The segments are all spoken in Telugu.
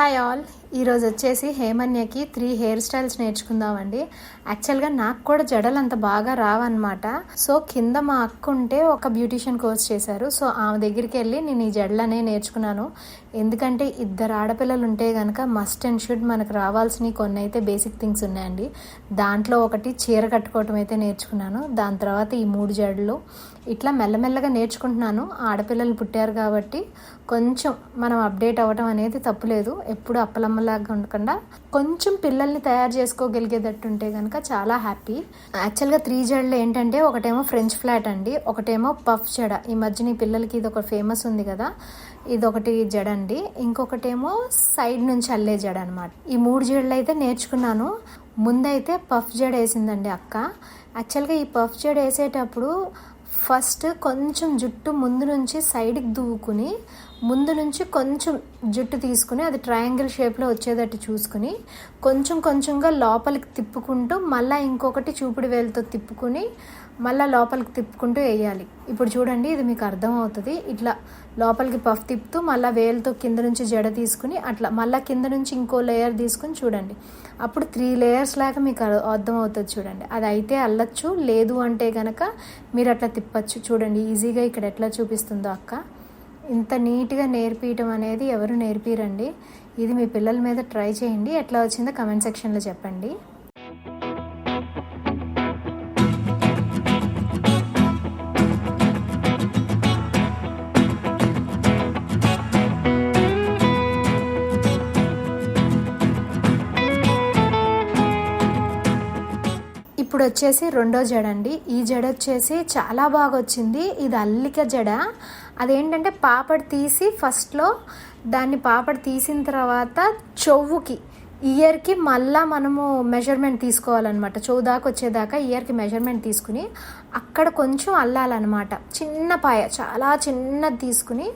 Hi all, ఈరోజు వచ్చేసి హేమన్యకి త్రీ హెయిర్ స్టైల్స్ నేర్చుకుందామండి. యాక్చువల్గా నాకు కూడా జడలు అంత బాగా రావన్నమాట. సో కింద మా అక్క ఉంటే ఒక బ్యూటీషియన్ కోర్స్ చేశారు. సో ఆమె దగ్గరికి వెళ్ళి నేను ఈ జడలనే నేర్చుకున్నాను. ఎందుకంటే ఇద్దరు ఆడపిల్లలు ఉంటే కనుక మస్ట్ అండ్ షుడ్ మనకు రావాల్సినవి కొన్ని అయితే బేసిక్ థింగ్స్ ఉన్నాయండి. దాంట్లో ఒకటి చీర కట్టుకోవటం అయితే నేర్చుకున్నాను. దాని తర్వాత ఈ మూడు జడలు. ఇట్లా మెల్లమెల్లగా నేర్చుకుంటున్నాను. ఆడపిల్లలు పుట్టారు కాబట్టి కొంచెం మనం అప్డేట్ అవ్వటం అనేది తప్పులేదు. ఎప్పుడు అప్పలమ్మలాగా ఉండకుండా కొంచెం పిల్లల్ని తయారు చేసుకోగలిగేటట్టు ఉంటే కనుక చాలా హ్యాపీ. యాక్చువల్గా త్రీ జడలు ఏంటంటే ఒకటేమో ఫ్రెంచ్ ఫ్లాట్ అండి ఒకటేమో పఫ్ జడ. ఈ మధ్యన ఈ పిల్లలకి ఇది ఒక ఫేమస్ ఉంది కదా ఇది ఒకటి జడ అండి. ఇంకొకటేమో సైడ్ నుంచి అల్లే జడ అనమాట ఈ మూడు జడలు అయితే నేర్చుకున్నాను. ముందైతే పఫ్ జడ వేసిందండి అక్క. యాక్చువల్గా ఈ పఫ్ జడ వేసేటప్పుడు ఫస్ట్ కొంచెం జుట్టు ముందు నుంచి సైడ్కి దువ్వుకుని ముందు నుంచి కొంచెం జుట్టు తీసుకుని అది ట్రయాంగిల్ షేప్లో వచ్చేటట్టు చూసుకుని కొంచెం కొంచెంగా లోపలికి తిప్పుకుంటూ మళ్ళీ ఇంకొకటి చూపుడు వేలుతో తిప్పుకుని మళ్ళీ లోపలికి తిప్పుకుంటూ వేయాలి. ఇప్పుడు చూడండి ఇది మీకు అర్థమవుతుంది. ఇట్లా లోపలికి పఫ్ తిప్పుతూ మళ్ళీ వేలుతో కింద నుంచి జడ తీసుకుని అట్లా మళ్ళీ కింద నుంచి ఇంకో లేయర్ తీసుకుని చూడండి. అప్పుడు త్రీ లేయర్స్ లాగా మీకు అర్థమవుతుంది చూడండి. అది అయితే అల్లచ్చు లేదు అంటే కనుక మీరు అట్లా తిప్పచ్చు. చూడండి ఈజీగా ఇక్కడ ఎట్లా చూపిస్తుందో అక్క. ఇంత నీట్గా నేర్పించడం అనేది ఎవరు నేర్పిరండి? ఇది మీ పిల్లల మీద ట్రై చేయండి. ఎట్లా వచ్చిందో కమెంట్ సెక్షన్లో చెప్పండి. ఇప్పుడు వచ్చేసి రెండో జడ అండి ఈ జడ వచ్చేసి చాలా బాగా వచ్చింది ఇది అల్లిక జడ. అదేంటంటే పాపడ్ తీసి ఫస్ట్లో దాన్ని పాపడ్ తీసిన తర్వాత చెవుకి ఇయర్కి మళ్ళా మనము మెజర్మెంట్ తీసుకోవాలన్నమాట. చెవు దాకా వచ్చేదాకా ఇయర్కి మెజర్మెంట్ తీసుకుని అక్కడ కొంచెం అల్లాలన్నమాట. చిన్న పాయ చాలా చిన్నది తీసుకుని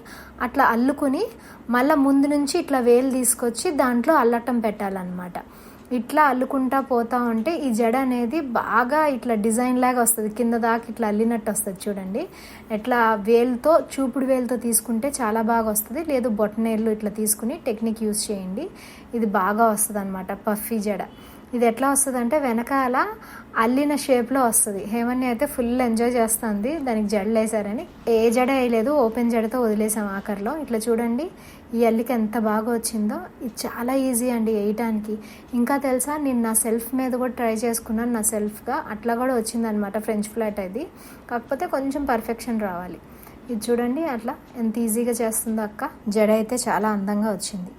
అట్లా అల్లుకుని మళ్ళీ ముందు నుంచి ఇట్లా వేలు తీసుకొచ్చి దాంట్లో అల్లటం పెట్టాలన్నమాట. ఇట్లా అల్లుకుంటా పోతా ఉంటే ఈ జడ అనేది బాగా ఇట్లా డిజైన్ లాగా వస్తుంది. కింద దాకా ఇట్లా అల్లినట్టు వస్తుంది చూడండి. ఎట్లా వేలుతో చూపుడు వేలుతో తీసుకుంటే చాలా బాగా వస్తుంది. లేదు బొట్టనేళ్ళు ఇట్లా తీసుకుని టెక్నిక్ యూస్ చేయండి. ఇది బాగా వస్తుంది అనమాట పఫీ జడ. ఇది ఎట్లా వస్తుంది అంటే వెనకాల అల్లిన షేప్లో వస్తుంది. హేమన్ని అయితే ఫుల్ ఎంజాయ్ చేస్తుంది. దానికి జడలు వేసారని ఏ జడ వేయలేదు ఓపెన్ జడతో వదిలేసాం ఆఖరిలో. ఇట్లా చూడండి ఈ అల్లికి ఎంత బాగా వచ్చిందో. ఇది చాలా ఈజీ అండి వేయటానికి. ఇంకా తెలుసా నేను నా సెల్ఫ్ మీద కూడా ట్రై చేసుకున్నాను నా సెల్ఫ్గా. అట్లా కూడా వచ్చిందనమాట ఫ్రెంచ్ ఫ్లాట్ అది. కాకపోతే కొంచెం పర్ఫెక్షన్ రావాలి. ఇది చూడండి అట్లా ఎంత ఈజీగా చేస్తుందో అక్క. జడ అయితే చాలా అందంగా వచ్చింది.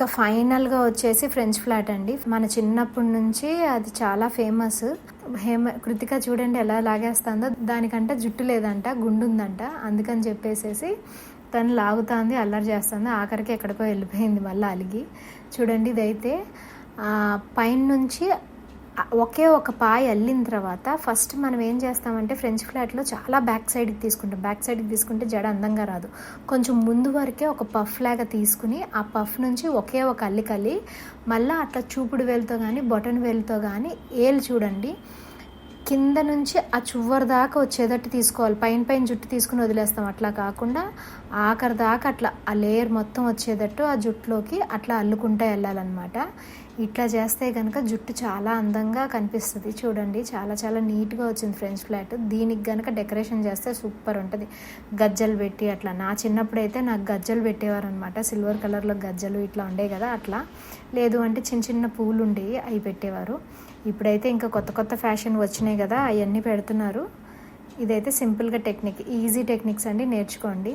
ఇంకా ఫైనల్గా వచ్చేసి ఫ్రెంచ్ ఫ్లాట్ అండి. మన చిన్నప్పటి నుంచి అది చాలా ఫేమస్. హేమ కృతిక చూడండి ఎలా లాగేస్తుందో. దానికంట జుట్టు లేదంట గుండు ఉందంట అందుకని చెప్పేసేసి తను లాగుతుంది అల్లరి చేస్తుంది. ఆఖరికి ఎక్కడికో వెళ్ళిపోయింది మళ్ళీ అలిగి. చూడండి ఇదైతే పైన నుంచి ఒకే ఒక పాయ అల్లిన తర్వాత ఫస్ట్ మనం ఏం చేస్తామంటే ఫ్రెంచ్ ఫ్లాట్లో చాలా బ్యాక్ సైడ్కి తీసుకుంటాం. బ్యాక్ సైడ్కి తీసుకుంటే జడ అందంగా రాదు. కొంచెం ముందు వరకే ఒక పఫ్ లాగా తీసుకుని ఆ పఫ్ నుంచి ఒకే ఒక అల్లికల్లి మళ్ళీ అట్లా చూపుడు వేలుతో కానీ బొటన్ వేలుతో కానీ ఏలు చూడండి. కింద నుంచి ఆ చువ్వరి దాకా వచ్చేటట్టు తీసుకోవాలి. పైన పైన జుట్టు తీసుకుని వదిలేస్తాం. అట్లా కాకుండా ఆఖరి దాకా అట్లా ఆ లేయర్ మొత్తం వచ్చేటట్టు ఆ జుట్టులోకి అట్లా అల్లుకుంటా వెళ్ళాలన్నమాట. ఇట్లా చేస్తే కనుక జుట్టు చాలా అందంగా కనిపిస్తుంది. చూడండి చాలా చాలా నీట్గా వచ్చింది ఫ్రెంచ్ ఫ్లాట్. దీనికి కనుక డెకరేషన్ చేస్తే సూపర్ ఉంటుంది. గజ్జలు పెట్టి అట్లా. నా చిన్నప్పుడు అయితే నాకు గజ్జలు పెట్టేవారు అనమాట సిల్వర్ కలర్లో గజ్జలు ఇట్లా ఉండే కదా అట్లా. లేదు అంటే చిన్న చిన్న పూలు ఉండేవి అవి పెట్టేవారు. ఇప్పుడైతే ఇంకా కొత్త కొత్త ఫ్యాషన్ వచ్చినాయి కదా అవన్నీ పెడుతున్నారు. ఇదైతే సింపుల్గా టెక్నిక్. ఈజీ టెక్నిక్స్ అండి నేర్చుకోండి.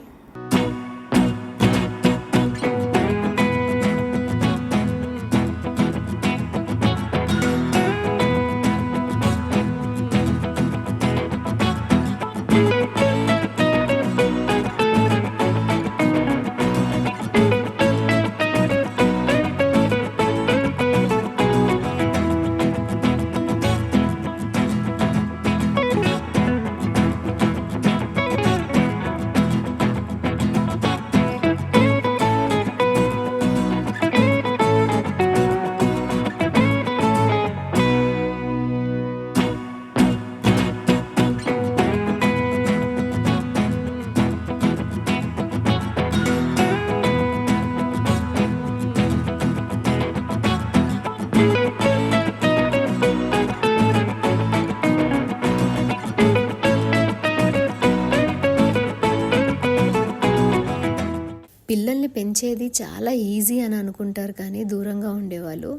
ఇది చాలా ఈజీ అని అనుకుంటారు కానీ దూరంగా ఉండేవాళ్ళు.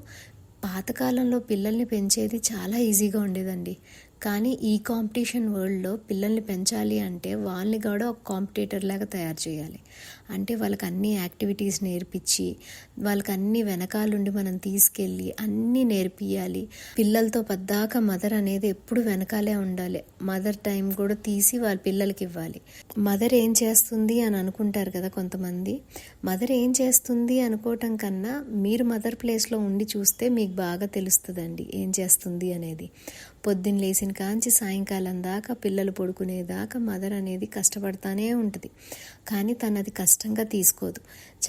పాతకాలంలో పిల్లల్ని పెంచేది చాలా ఈజీగా ఉండేదండి. కానీ ఈ కాంపిటీషన్ వరల్డ్లో పిల్లల్ని పెంచాలి అంటే వాళ్ళని కూడా ఒక కాంపిటేటర్ లాగా తయారు చేయాలి. అంటే వాళ్ళకి అన్ని యాక్టివిటీస్ నేర్పించి వాళ్ళకి అన్ని వెనకాలండి మనం తీసుకెళ్ళి అన్నీ నేర్పియాలి పిల్లలతో పద్దాక మదర్ అనేది ఎప్పుడు వెనకాలే ఉండాలి. మదర్ టైం కూడా తీసి వాళ్ళ పిల్లలకి ఇవ్వాలి. మదర్ ఏం చేస్తుంది అని అనుకుంటారు కదా కొంతమంది. మదర్ ఏం చేస్తుంది అనుకోవటం కన్నా మీరు మదర్ ప్లేస్లో ఉండి చూస్తే మీకు బాగా తెలుస్తుందండి ఏం చేస్తుంది అనేది. పొద్దున్న లేచిన కాంచి సాయంకాలం దాకా పిల్లలు పడుకునేదాకా మదర్ అనేది కష్టపడతానే ఉంటుంది. కానీ తను అది కష్టంగా తీసుకోదు.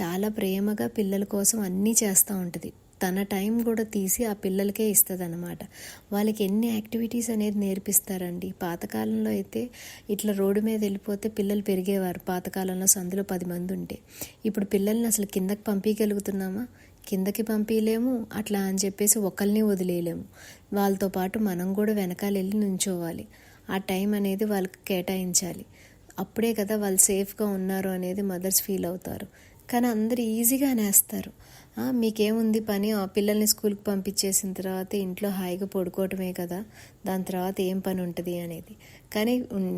చాలా ప్రేమగా పిల్లల కోసం అన్నీ చేస్తూ ఉంటుంది. తన టైం కూడా తీసి ఆ పిల్లలకే ఇస్తుంది అనమాట వాళ్ళకి ఎన్ని యాక్టివిటీస్ అనేది నేర్పిస్తారండి. పాతకాలంలో అయితే ఇట్లా రోడ్డు మీద వెళ్ళిపోతే పిల్లలు పెరిగేవారు. పాతకాలంలో సందులో పది మంది ఉంటే. ఇప్పుడు పిల్లల్ని అసలు కిందకి పంపించగలుగుతున్నామా? కిందకి పంపించలేము అట్లా అని చెప్పేసి ఒకరిని వదిలేయలేము. వాళ్ళతో పాటు మనం కూడా వెనకాల వెళ్ళి నుంచోవాలి. ఆ టైం అనేది వాళ్ళకి కేటాయించాలి. అప్పుడే కదా వాళ్ళు సేఫ్గా ఉన్నారు అనేది మదర్స్ ఫీల్ అవుతారు. కానీ అందరు ఈజీగా నేస్తారు. మీకేముంది పని? ఆ పిల్లల్ని స్కూల్కి పంపించేసిన తర్వాత ఇంట్లో హాయిగా పడుకోవటమే కదా. దాని తర్వాత ఏం పని ఉంటుంది అనేది. కానీ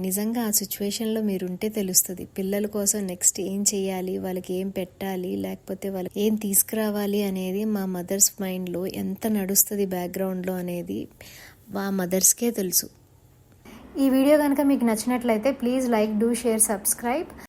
నిజంగా ఆ సిచ్యువేషన్లో మీరు ఉంటే తెలుస్తుంది. పిల్లల కోసం నెక్స్ట్ ఏం చేయాలి వాళ్ళకి ఏం పెట్టాలి? లేకపోతే వాళ్ళకి ఏం తీసుకురావాలి అనేది మా మదర్స్ మైండ్లో ఎంత నడుస్తుంది బ్యాక్గ్రౌండ్లో అనేది మా మదర్స్కే తెలుసు. ఈ వీడియో కనుక మీకు నచ్చినట్లయితే please like do share subscribe.